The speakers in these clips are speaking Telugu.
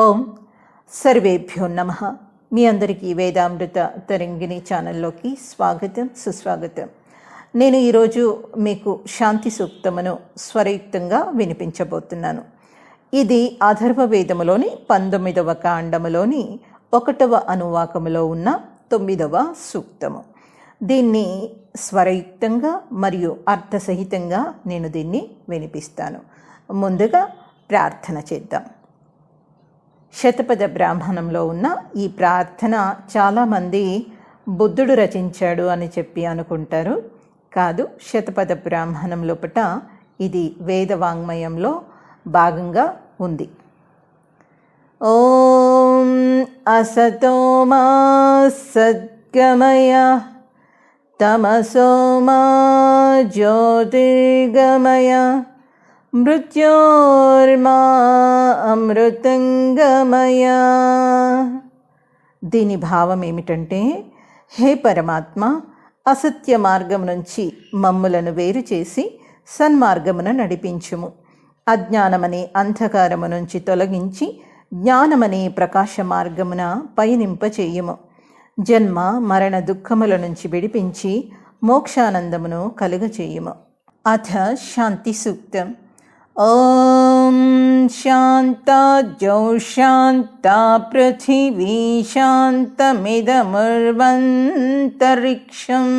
ఓం సర్వేభ్యో నమ. మీ అందరికీ వేదామృత తరంగిణి ఛానల్లోకి స్వాగతం సుస్వాగతం. నేను ఈరోజు మీకు శాంతి సూక్తమును స్వరయుక్తంగా వినిపించబోతున్నాను. ఇది అధర్వ వేదములోని పంతొమ్మిదవ కాండములోని ఒకటవ అనువాకములో ఉన్న తొమ్మిదవ సూక్తము. దీన్ని స్వరయుక్తంగా మరియు అర్థసహితంగా నేను దీన్ని వినిపిస్తాను. ముందుగా ప్రార్థన చేద్దాం. శతపథ బ్రాహ్మణంలో ఉన్న ఈ ప్రార్థన చాలామంది బుద్ధుడు రచించాడు అని చెప్పి అనుకుంటారు. కాదు శతపథ బ్రాహ్మణం లోపట ఇది వేదవాంగ్మయంలో భాగంగా ఉంది. ఓం అసతో మా సద్గమయ తమసో మా జ్యోతిర్గమయ. మృత్యోర్మా అమృతంగమయ. దీని భావం ఏమిటంటే హే పరమాత్మ అసత్య మార్గం నుంచి మమ్ములను వేరు చేసి సన్మార్గమున నడిపించుము. అజ్ఞానమనే అంధకారము నుంచి తొలగించి జ్ఞానమనే ప్రకాశ మార్గమున పయనింపచేయము. జన్మ మరణ దుఃఖముల నుంచి విడిపించి మోక్షానందమును కలుగచేయుము. అథ శాంతి సూక్తం ॐ शान्ता जौ शान्ता पृथिवी शान्तमिदमुर्वन्तरिक्षं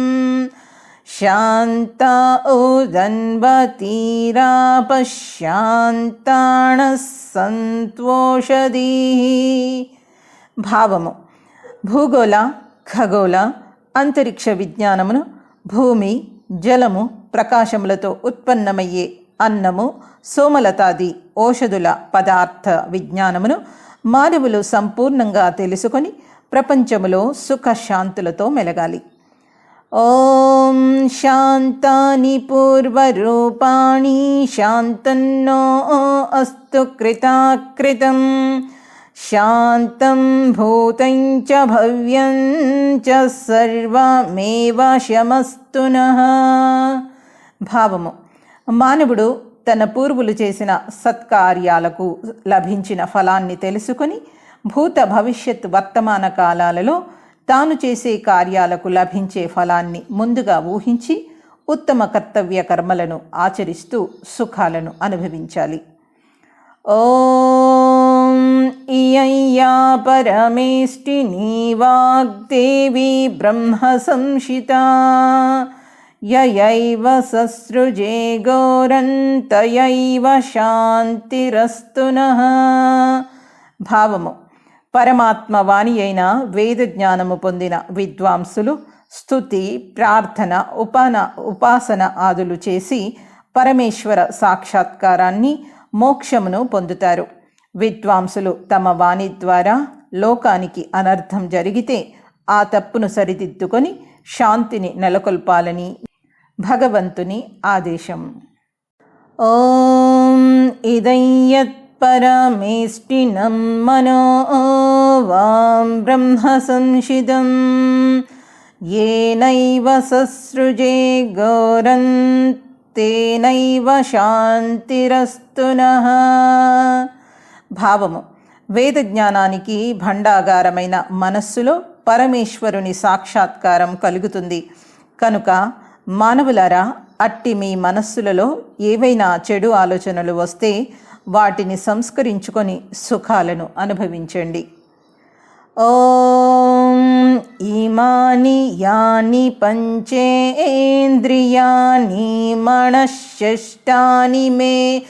शान्ता उदन्वतीरापशान्ताणः सन्तोषधीः భావము భూగోళ ఖగోళ అంతరిక్ష విజ్ఞానమును భూమి జలము ప్రకాశములతో ఉత్పన్నమయ్యే అన్నము సోమలతాది ఓషధుల పదార్థ విజ్ఞానమును మానవులు సంపూర్ణంగా తెలుసుకొని ప్రపంచములో సుఖశాంతులతో మెలగాలి. ఓం శాంతాని పూర్వరూపాణి శాంతన్నో అస్తు కృతాకృతం శాంతం భూతం చ భవ్యం చ సర్వమేవ శమస్తున భావము మానవుడు తన పూర్వులు చేసిన సత్కార్యాలకు లభించిన ఫలాన్ని తెలుసుకొని భూత భవిష్యత్ వర్తమాన కాలాలలో తాను చేసే కార్యాలకు లభించే ఫలాన్ని ముందుగా ఊహించి ఉత్తమ కర్తవ్య కర్మలను ఆచరిస్తూ సుఖాలను అనుభవించాలి. ఓం ఇయ్యా పరమేష్టిని వాగ్దేవి బ్రహ్మ సంషితా యయైవ ససృజే గోరంతయైవ శాంతిరస్తునః భావము పరమాత్మ వాణి అయిన వేద జ్ఞానము పొందిన విద్వాంసులు స్థుతి ప్రార్థన ఉపాన ఉపాసన ఆదులు చేసి పరమేశ్వర సాక్షాత్కారాన్ని మోక్షమును పొందుతారు. విద్వాంసులు తమ వాణి ద్వారా లోకానికి అనర్థం జరిగితే ఆ తప్పును సరిదిద్దుకొని శాంతిని నెలకొల్పాలని భగవంతుని ఆదేశం. ఓం ఇదయ్యత్ పరమేష్టినం మనో వాం బ్రహ్మ సంశిదం ఏనైవ ససృజే గౌరం తేనైవ శాంతిరస్తున. భావము వేద జ్ఞానానికి భండాగారమైన మనస్సులో పరమేశ్వరుని సాక్షాత్కారం కలుగుతుంది. కనుక మానవులారా అట్టి మీ మనస్సులలో ఏవైనా చెడు ఆలోచనలు వస్తే వాటిని సంస్కరించుకొని సుఖాలను అనుభవించండి. ఓం ఇమాని యాని పంచేంద్రియాని మనశ్శిష్టాని మే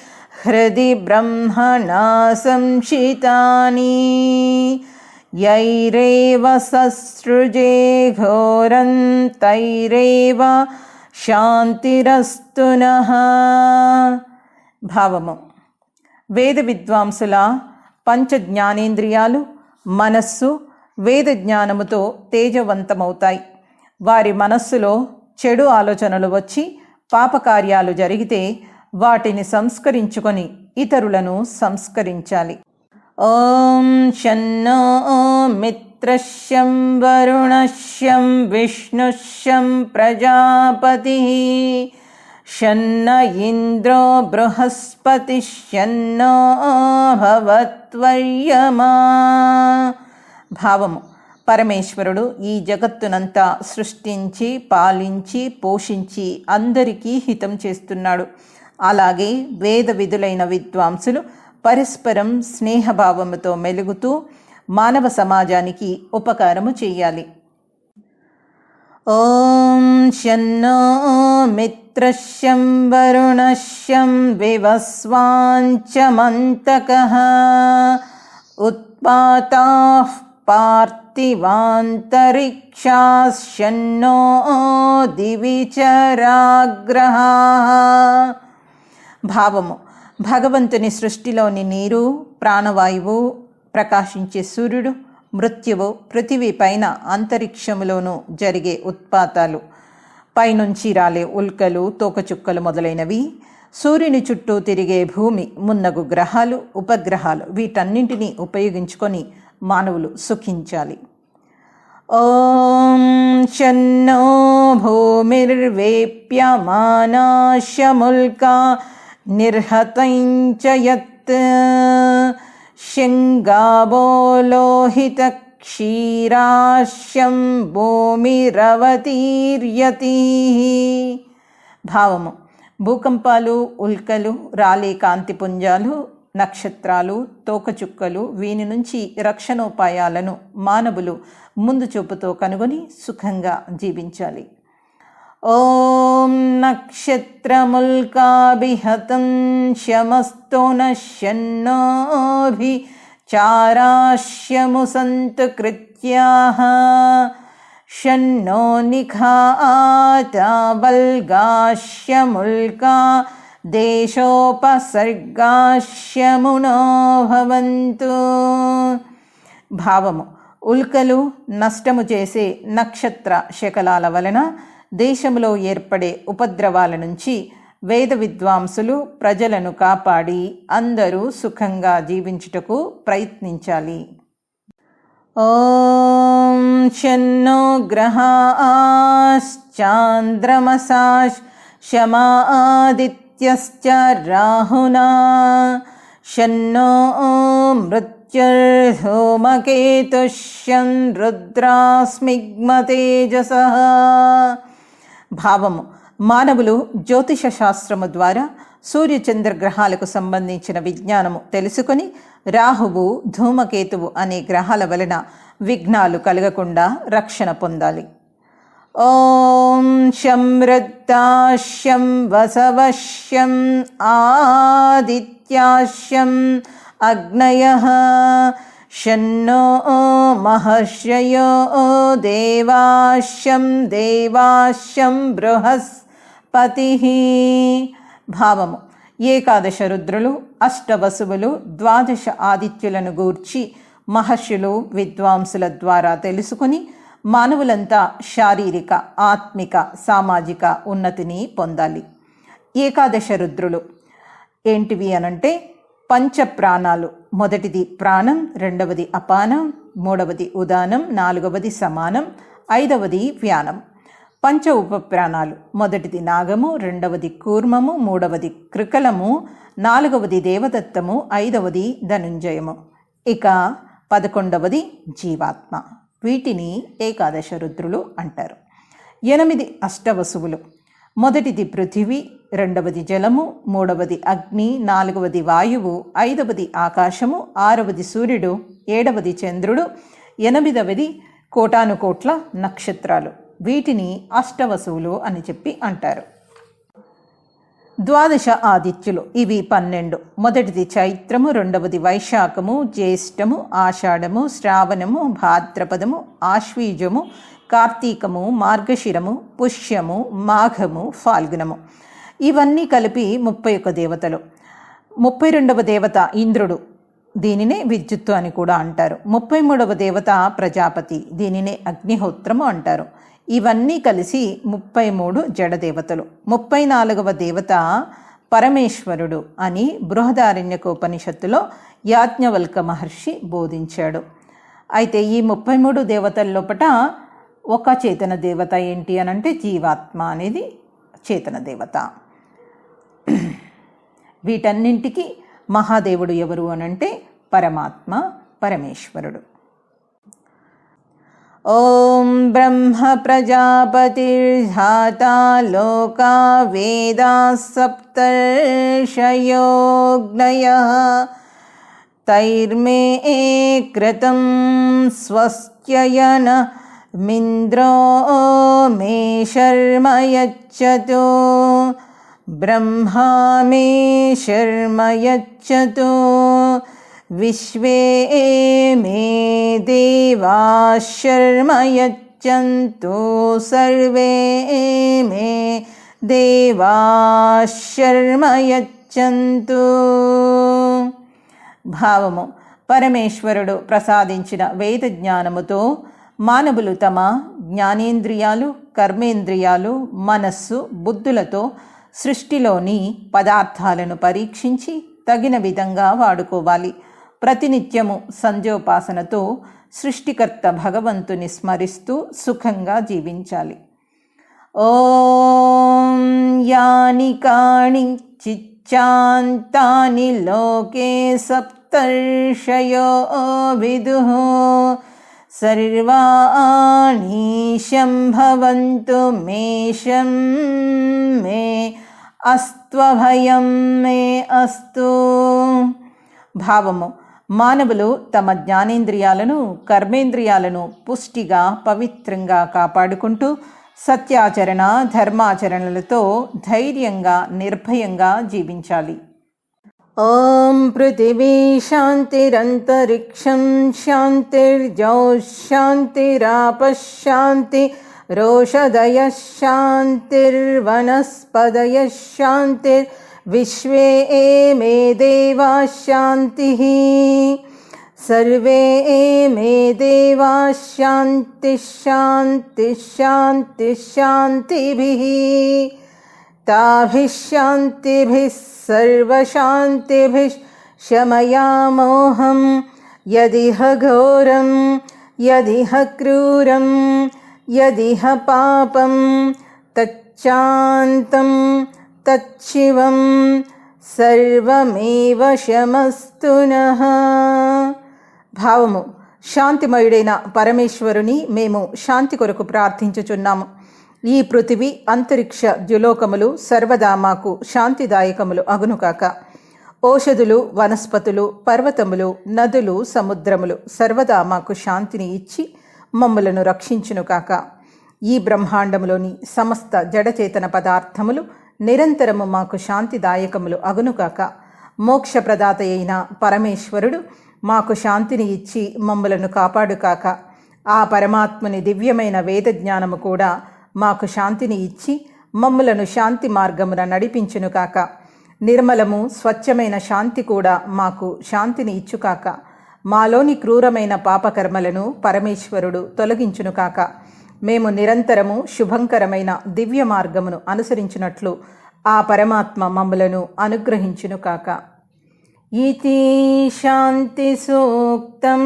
హృది బ్రహ్మణా సంశితాని. యైరేవ ససృజే ఘోరం తైరేవ శాంతిరస్తు భావము వేద విద్వాంసుల పంచ జ్ఞానేంద్రియాలు మనస్సు వేద జ్ఞానముతో తేజవంతమవుతాయి। వారి మనస్సులో చెడు ఆలోచనలు వచ్చి పాపకార్యాలు జరిగితే వాటిని సంస్కరించుకొని ఇతరులను సంస్కరించాలి। ఓం షన్నో మిత్రశం వరుణశం విష్ణుశం ప్రజాపతి शन्न इन्द्रो बृहस्पतिः शन्नो భవత్వర్యమా భావము పరమేశ్వరుడు ఈ జగత్తునంతా సృష్టించి పాలించి పోషించి అందరికీ హితం చేస్తున్నాడు అలాగే వేద విధులైన విద్వాంసులు పరస్పరం స్నేహభావముతో మెలుగుతూ మానవ సమాజానికి ఉపకారము చేయాలి. ఓం శన్నో మిత్రశ్యం వరుణశ్యం వివస్వాంచమంతక ఉత్పాతా పార్థివాంతరిక్షాశన్నో దివిచరాగ్రహ. భావము భగవంతుని సృష్టిలోని నీరు ప్రాణవాయువు ప్రకాశించే సూర్యుడు మృత్యువు పృథివీ పైన అంతరిక్షములోనూ జరిగే ఉత్పాతాలు. పైనుంచి రాలే ఉల్కలు తోకచుక్కలు మొదలైనవి. సూర్యుని చుట్టూ తిరిగే భూమి మున్నగు గ్రహాలు ఉపగ్రహాలు వీటన్నింటినీ ఉపయోగించుకొని మానవులు సుఖించాలి. ఓం శన్నో భూమిర్వేప్యమానాశముల్కా నిర్హతంచ యత్ శృంగాబోలోహితక్షీరాశ్యం భూమిరవతీర్యతి భావము. భూకంపాలు ఉల్కలు రాలే కాంతిపుంజాలు నక్షత్రాలు తోకచుక్కలు వీని నుంచి రక్షణోపాయాలను మానవులు ముందు చూపుతో కనుగొని సుఖంగా జీవించాలి. ఓం నక్షత్రముల్కాభిహతం శమస్తో నశ్యన్నోభి చారాశ్యము సంతు కృత్యాః షన్నో నిఖాతా బల్గాశ్యముల్కా దేశోపసర్గాశ్యమునో భవంతు భావము ఉల్కలు నష్టము చేసే నక్షత్ర శకలాల వలన దేశంలో ఏర్పడే ఉపద్రవాల నుంచి వేద విద్వాంసులు ప్రజలను కాపాడి అందరూ సుఖంగా జీవించుటకు ప్రయత్నించాలి. ఓం శన్నో గ్రహాశ్చాంద్రమసాశ్ శమాదిత్యశ్చ రాహునా శన్నో మృత్యుర్ధూమకేతుష్యం రుద్రాస్మిగ్మతేజస భావము. మానవులు జ్యోతిష శాస్త్రము ద్వారా సూర్యచంద్ర గ్రహాలకు సంబంధించిన విజ్ఞానము తెలుసుకొని రాహువు ధూమకేతువు అనే గ్రహాల వలన విఘ్నాలు కలగకుండా రక్షణ పొందాలి. ఓం శం వసవశ్యం ఆదిత్యాశ్యం అగ్నయ షన్నో మహర్షయో దేవాశ్యం దేవాశ్యం బృహస్పతి భావము ఏకాదశ రుద్రులు అష్టవసువులు ద్వాదశ ఆదిత్యులను గూర్చి మహర్షులు విద్వాంసుల ద్వారా తెలుసుకుని మానవులంతా శారీరక ఆత్మిక సామాజిక ఉన్నతిని పొందాలి. ఏకాదశ రుద్రులు ఏంటివి అనంటే పంచ ప్రాణాలు మొదటిది ప్రాణం రెండవది అపానం మూడవది ఉదానం నాలుగవది సమానం ఐదవది వ్యానం. పంచ ఉప ప్రాణాలు మొదటిది నాగము రెండవది కూర్మము మూడవది కృకలము నాలుగవది దేవదత్తము ఐదవది ధనుంజయము. ఇక పదకొండవది జీవాత్మ. వీటిని ఏకాదశ రుద్రులు అంటారు. ఎనిమిది అష్టవసువులు. మొదటిది పృథివీ రెండవది జలము మూడవది అగ్ని నాలుగవది వాయువు ఐదవది ఆకాశము ఆరవది సూర్యుడు ఏడవది చంద్రుడు ఎనిమిదవది కోటానుకోట్ల నక్షత్రాలు. వీటిని అష్టవసువులు అని చెప్పి అంటారు. ద్వాదశ ఆదిత్యులు ఇవి పన్నెండు. మొదటిది చైత్రము రెండవది వైశాఖము జ్యేష్టము ఆషాఢము శ్రావణము భాద్రపదము ఆశ్వీజము కార్తీకము మార్గశిరము పుష్యము మాఘము ఫాల్గుణము ఇవన్నీ కలిపి ముప్పై ఒక్క దేవతలు. ముప్పై రెండవ దేవత ఇంద్రుడు. దీనినే విద్యుత్తు అని కూడా అంటారు. ముప్పై మూడవ దేవత ప్రజాపతి. దీనినే అగ్నిహోత్రము అంటారు. ఇవన్నీ కలిసి ముప్పై మూడు జడదేవతలు ముప్పై నాలుగవ దేవత పరమేశ్వరుడు అని బృహదారణ్యకోపనిషత్తులో యాజ్ఞవల్క మహర్షి బోధించాడు. అయితే ఈ ముప్పై మూడు దేవతల లోపట ఒక చేతన దేవత ఏంటి అని అంటే జీవాత్మ అనేది చేతన దేవత. వీటన్నింటికి మహాదేవుడు ఎవరు అనంటే పరమాత్మ పరమేశ్వరుడు. ఓం బ్రహ్మ ప్రజాపతి లోకా వేదా సప్తర్షయోగ్నయ తైర్మే క్రతం స్వస్త్యయన मिन्द्रो मे शर्म यच्छतु ब्रह्मा मे शर्म यच्छतु विश्वे मे देवाः शर्म यच्छन्तु सर्वे मे देवाः शर्म యచ్చంతు భావము పరమేశ్వరుడు ప్రసాదించిన వేద జ్ఞానముతో మానవులు తమ జ్ఞానేంద్రియాలు కర్మేంద్రియాలు మనస్సు బుద్ధులతో సృష్టిలోని పదార్థాలను పరీక్షించి తగిన విధంగా వాడుకోవాలి. ప్రతినిత్యము సంజోపాసనతో సృష్టికర్త భగవంతుని స్మరిస్తూ సుఖంగా జీవించాలి. ఓం యాని కాణి చిచ్చాంతాని లోకే సప్తర్షయో విదు. సర్వాణీశం శంభవంతు మేషం మే అస్త్వభయం మే అస్తు. భావము మానవులు తమ జ్ఞానేంద్రియాలను కర్మేంద్రియాలను పుష్టిగా పవిత్రంగా కాపాడుకుంటూ సత్యాచరణ ధర్మాచరణలతో ధైర్యంగా నిర్భయంగా జీవించాలి. ॐ पृथिवी शान्तिरन्तरिक्षं शान्तिर्जौः शान्तिरापशान्ति रोषधयः शान्तिर्वनस्पदयः शान्तिर्विश्वे एमे देवाः शान्तिः। सर्वे एमे देवाः शान्तिः शान्तिः शान्तिः शान्तिभिः। ताभिः शान्तिभिः सर्वशान्तिभिः शमयामोहं यदिह घोरं यदिह क्रूरं यदिह पापं तच्चान्तं तच्छिवं सर्वमेव शमस्तु नः భావము శాంతిమయుడైన పరమేశ్వరుని మేము శాంతి కొరకు ప్రార్థించుచున్నాము ఈ పృథివీ అంతరిక్ష ద్యులోకములు సర్వదామాకు శాంతిదాయకములు అగునుకాక ఓషధులు వనస్పతులు పర్వతములు నదులు సముద్రములు సర్వదా మాకు శాంతిని ఇచ్చి మమ్ములను రక్షించును కాక ఈ బ్రహ్మాండములోని సమస్త జడచేతన పదార్థములు నిరంతరము మాకు శాంతిదాయకములు అగునుకాక మోక్షప్రదాత అయిన పరమేశ్వరుడు మాకు శాంతిని ఇచ్చి మమ్మలను కాపాడుకాక ఆ పరమాత్ముని దివ్యమైన వేద జ్ఞానము కూడా మాకు శాంతిని ఇచ్చి మమ్ములను శాంతి మార్గమున నడిపించును కాక. నిర్మలము స్వచ్ఛమైన శాంతి కూడా మాకు శాంతిని ఇచ్చుకాక. మాలోని క్రూరమైన పాపకర్మలను పరమేశ్వరుడు తొలగించును కాక. మేము నిరంతరము శుభంకరమైన దివ్య మార్గమును అనుసరించినట్లు ఆ పరమాత్మ మమ్మలను అనుగ్రహించును కాక. ఇతి శాంతి సూక్తం.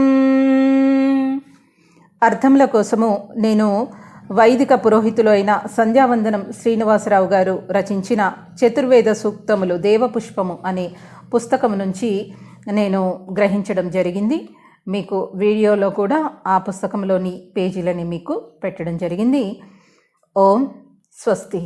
అర్థముల కోసము నేను వైదిక పురోహితులు అయిన సంధ్యావందనం శ్రీనివాసరావు గారు రచించిన చతుర్వేద సూక్తములు దేవపుష్పము అనే పుస్తకం నుంచి నేను గ్రహించడం జరిగింది. మీకు వీడియోలో కూడా ఆ పుస్తకంలోని పేజీలని మీకు పెట్టడం జరిగింది. ఓం స్వస్తి.